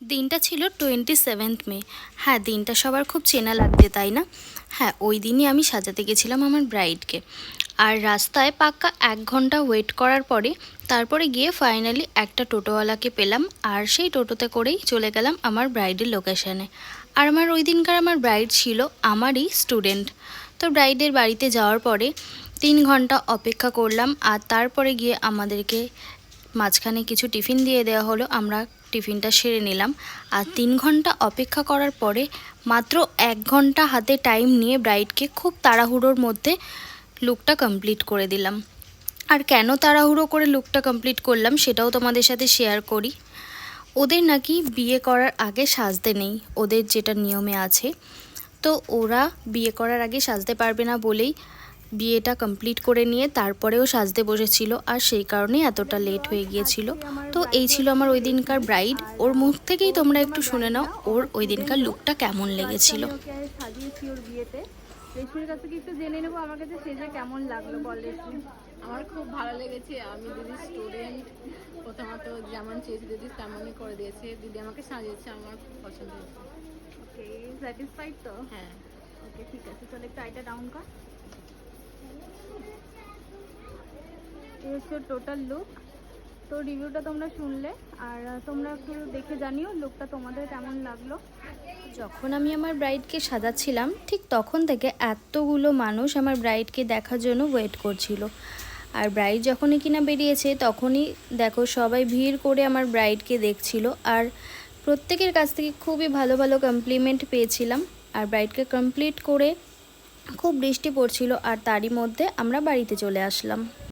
দিনটা ছিল twenty seventh মে। হ্যাঁ দিনটা সবার খুব চেনা লাগবে, তাই না? হ্যাঁ ওই দিনই আমি সাজাতে গেছিলাম আমার ব্রাইডকে আর রাস্তায় পাক্কা এক ঘণ্টা ওয়েট করার পরে তারপরে গিয়ে ফাইনালি একটা টোটোওয়ালাকে পেলাম আর সেই টোটোতে করেই চলে গেলাম আমার ব্রাইডের লোকেশানে আর আমার ওই দিনকার আমার ব্রাইড ছিল আমারই স্টুডেন্ট তো ব্রাইডের বাড়িতে যাওয়ার পরে তিন ঘণ্টা অপেক্ষা করলাম আর তারপরে গিয়ে আমাদেরকে মাঝখানে কিছু টিফিন দিয়ে দেওয়া হলো, আমরা টিফিনটা সেরে নিলাম। আর তিন ঘণ্টা অপেক্ষা করার পরে মাত্র এক ঘণ্টা হাতে টাইম নিয়ে ব্রাইডকে খুব তাড়াহুড়োর মধ্যে লুকটা কমপ্লিট করে দিলাম। আর কেন তাড়াহুড়ো করে লুকটা কমপ্লিট করলাম সেটাও তোমাদের সাথে শেয়ার করি। ওদের নাকি বিয়ে করার আগে সাজতে নেই, ওদের যেটা নিয়মে আছে। তো ওরা বিয়ে করার আগে সাজতে পারবে না বলেই বিয়েটা কমপ্লিট করে নিয়ে তারপরেও সাজতে বসেছিল আর সেই কারণেই এতটা লেট হয়ে গিয়েছিল। তো এই ছিল আমার ওই দিনকার ব্রাইড ওর মুখ থেকেই তোমরা একটু শুনে নাও ওর ওই দিনকার লুকটা কেমন লেগেছিল। সাজিয়েছি ওর বিয়েতে রেশমির কাছে কি জেনে নেব আমার কাছে সেজে কেমন লাগল বল রেশমি আমার খুব ভালো লেগেছে আমি দিদি স্টুডেন্ট প্রথমত যেমন চেয়েছি দিদি তেমনই করে দিয়েছে দিদি আমাকে সাজিয়েছে আমার খুব পছন্দ হয়েছে ওকে স্যাটিসফাইড তো? হ্যাঁ। ওকে ঠিক আছে চল একটু আইটা ডাউন কর। হচ্ছে টোটাল লুক তো রিভিউটা তোমরা শুনলে, আর তোমরা একটু দেখে জানিও লুকটা তোমাদের কেমন লাগল। যখন আমি আমার ব্রাইডকে সাজাচ্ছিলাম, ঠিক তখন থেকে এতগুলো মানুষ আমার ব্রাইডকে দেখার জন্য ওয়েট করছিল। আর ব্রাইড যখনই কিনা বেরিয়েছে, তখনই দেখো সবাই ভিড় করে আমার ব্রাইডকে দেখছিল। আর প্রত্যেকের কাছ থেকে খুবই ভালো ভালো কমপ্লিমেন্ট পেয়েছিলাম। আর ব্রাইডকে কমপ্লিট করে খুব বৃষ্টি পড়ছিল, আর তারই মধ্যে আমরা বাড়িতে চলে আসলাম।